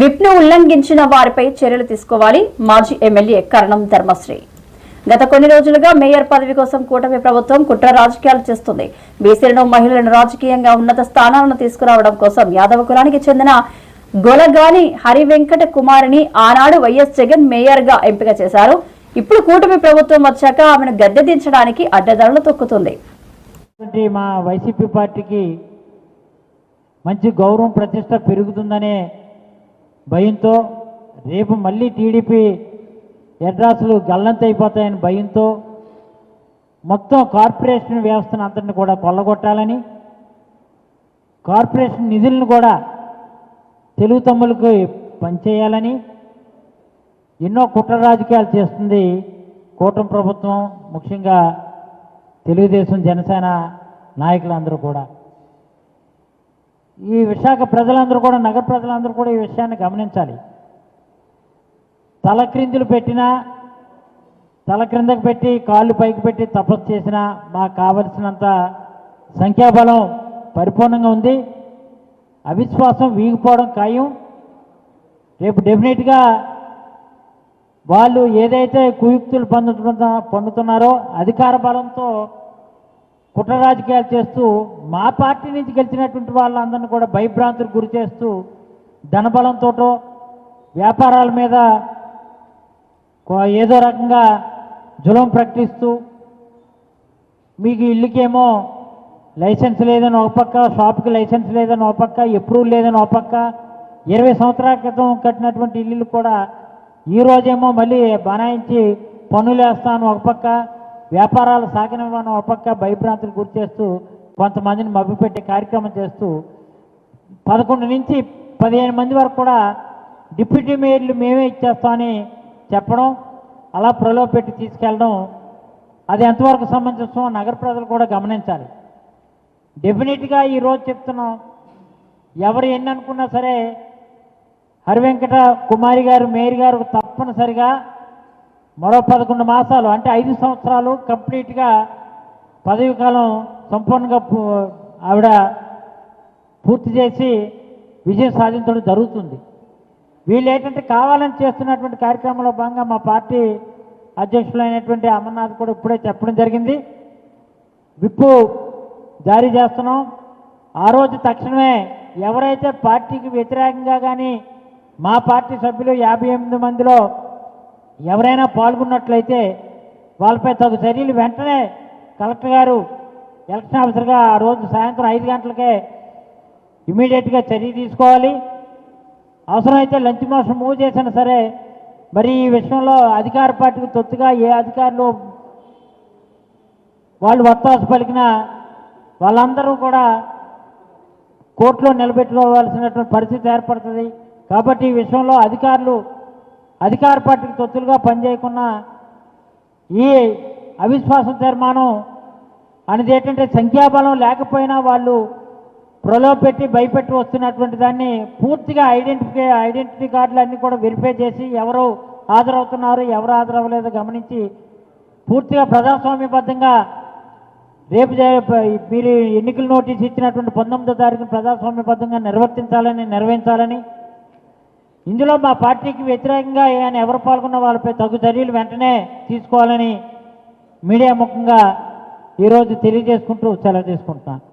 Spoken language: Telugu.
విప్ను ఉల్లంఘించిన వారిపై చర్యలు తీసుకోవాలి. మాజీ ఎమ్మెల్యే కరణం ధర్మశ్రీ. గత కొన్ని రోజులుగా మేయర్ పదవి కోసం కూటమి ప్రభుత్వం కుట్ర రాజకీయాలు చేస్తుంది. బీసీలను మహిళలను రాజకీయంగా ఉన్నత స్థానాలను తీసుకురావడం కోసం యాదవ కులానికి చెందిన గొలగాని హరివెంకట కుమారిని ఆనాడు వైఎస్ జగన్ మేయర్గా ఎంపిక చేశారు. ఇప్పుడు కూటమి ప్రభుత్వం వచ్చాక ఆమెను గద్దె దించడానికి అడ్డదారులు తొక్కుతుంది. మా వైసీపీ పార్టీకి మంచి గౌరవం ప్రతిష్ట పెరుగుతుందనే భయంతో రేపు మళ్ళీ టీడీపీ ఎడ్రాసులు గల్లంతైపోతాయని భయంతో మొత్తం కార్పొరేషన్ వ్యవస్థను అంతటిని కూడా కొల్లగొట్టాలని కార్పొరేషన్ నిధులను కూడా తెలుగు తమ్ములకు పనిచేయాలని ఎన్నో కుట్ర రాజకీయాలు చేస్తుంది కూటమి ప్రభుత్వం ముఖ్యంగా తెలుగుదేశం జనసేన నాయకులందరూ కూడా. ఈ విశాఖ ప్రజలందరూ కూడా నగర ప్రజలందరూ కూడా ఈ విషయాన్ని గమనించాలి. తలక్రిందులు పెట్టినా తల క్రిందకు పెట్టి కాళ్ళు పైకి పెట్టి తపస్సు చేసినా మాకు కావలసినంత సంఖ్యాబలం పరిపూర్ణంగా ఉంది. అవిశ్వాసం వీగిపోవడం ఖాయం. రేపు డెఫినెట్గా వాళ్ళు ఏదైతే కుయుక్తులు పొందుతున్న పొందుతున్నారో అధికార బలంతో కుట్ర రాజకీయాలు చేస్తూ మా పార్టీ నుంచి గెలిచినటువంటి వాళ్ళందరినీ కూడా భయభ్రాంతులకు గురి చేస్తూ ధనబలంతోటో వ్యాపారాల మీద ఏదో రకంగా జులం ప్రకటిస్తూ మీకు ఇల్లుకేమో లైసెన్స్ లేదని ఒక పక్క షాప్కి లైసెన్స్ లేదని ఒక పక్క అప్రూవల్ లేదని ఒక పక్క ఇరవై సంవత్సరాల క్రితం కట్టినటువంటి ఇల్లులు కూడా ఈ రోజేమో మళ్ళీ బనాయించి పన్నులు వేస్తాను ఒక పక్క వ్యాపారాలు సాగనివ్వను ఒక పక్క భయభ్రాంతులు గురి చేస్తూ కొంతమందిని మభ్యపెట్టే కార్యక్రమం చేస్తూ పదకొండు నుంచి పదిహేను మంది వరకు కూడా డిప్యూటీ మేయర్లు మేమే ఇచ్చేస్తామని చెప్పడం అలా ప్రలోభ పెట్టి తీసుకెళ్ళడం అది ఎంతవరకు సమంజసమో నగర ప్రజలు కూడా గమనించాలి. డెఫినెట్గా ఈరోజు చెప్తున్నాం ఎవరు ఎన్ని అనుకున్నా సరే హరివెంకట కుమారి గారు మేయర్ గారు తప్పనిసరిగా మరో పదకొండు మాసాలు అంటే ఐదు సంవత్సరాలు కంప్లీట్గా పదవి కాలం సంపూర్ణంగా ఆవిడ పూర్తి చేసి విజయం సాధించడం జరుగుతుంది. వీళ్ళు ఏంటంటే కావాలని చేస్తున్నటువంటి కార్యక్రమంలో భాగంగా మా పార్టీ అధ్యక్షులైనటువంటి అమర్నాథ్ కూడా ఇప్పుడే చెప్పడం జరిగింది. విప్పు జారీ చేస్తున్నాం. ఆ రోజు తక్షణమే ఎవరైతే పార్టీకి వ్యతిరేకంగా కానీ మా పార్టీ సభ్యులు యాభై ఎనిమిది మందిలో ఎవరైనా పాల్గొన్నట్లయితే వాళ్ళపై తగు చర్యలు వెంటనే కలెక్టర్ గారు ఎలక్షన్ ఆఫీసర్గా ఆ రోజు సాయంత్రం ఐదు గంటలకే ఇమీడియట్గా చర్య తీసుకోవాలి. అవసరమైతే లంచ్ మోషన్ మూవ్ చేసినా సరే మరి ఈ విషయంలో అధికార పార్టీకి తొత్తుగా ఏ అధికారులు వాళ్ళు వత్తాసు పలికినా వాళ్ళందరూ కూడా కోర్టులో నిలబెట్టుకోవాల్సినటువంటి పరిస్థితి ఏర్పడుతుంది. కాబట్టి ఈ విషయంలో అధికారులు అధికార పార్టీకి తొత్తులుగా పనిచేయకుండా ఈ అవిశ్వాస తీర్మానం అనేది ఏంటంటే సంఖ్యాబలం లేకపోయినా వాళ్ళు ప్రలోభ పెట్టి భయపెట్టి వస్తున్నటువంటి దాన్ని పూర్తిగా ఐడెంటిఫై ఐడెంటిటీ కార్డులు అన్నీ కూడా వెరిఫై చేసి ఎవరు హాజరవుతున్నారు ఎవరు హాజరవ్వలేదో గమనించి పూర్తిగా ప్రజాస్వామ్యబద్ధంగా రేపు మీరు ఎన్నికల నోటీస్ ఇచ్చినటువంటి పంతొమ్మిదో తారీఖున ప్రజాస్వామ్యబద్ధంగా నిర్వర్తించాలని నిర్వహించాలని ఇందులో మా పార్టీకి వ్యతిరేకంగా ఆయన ఎవరు పాల్గొన్న వాళ్ళపై తగు చర్యలు వెంటనే తీసుకోవాలని మీడియా ముఖంగా ఈరోజు తెలియజేసుకుంటూ సెలవు తీసుకుంటున్నాను.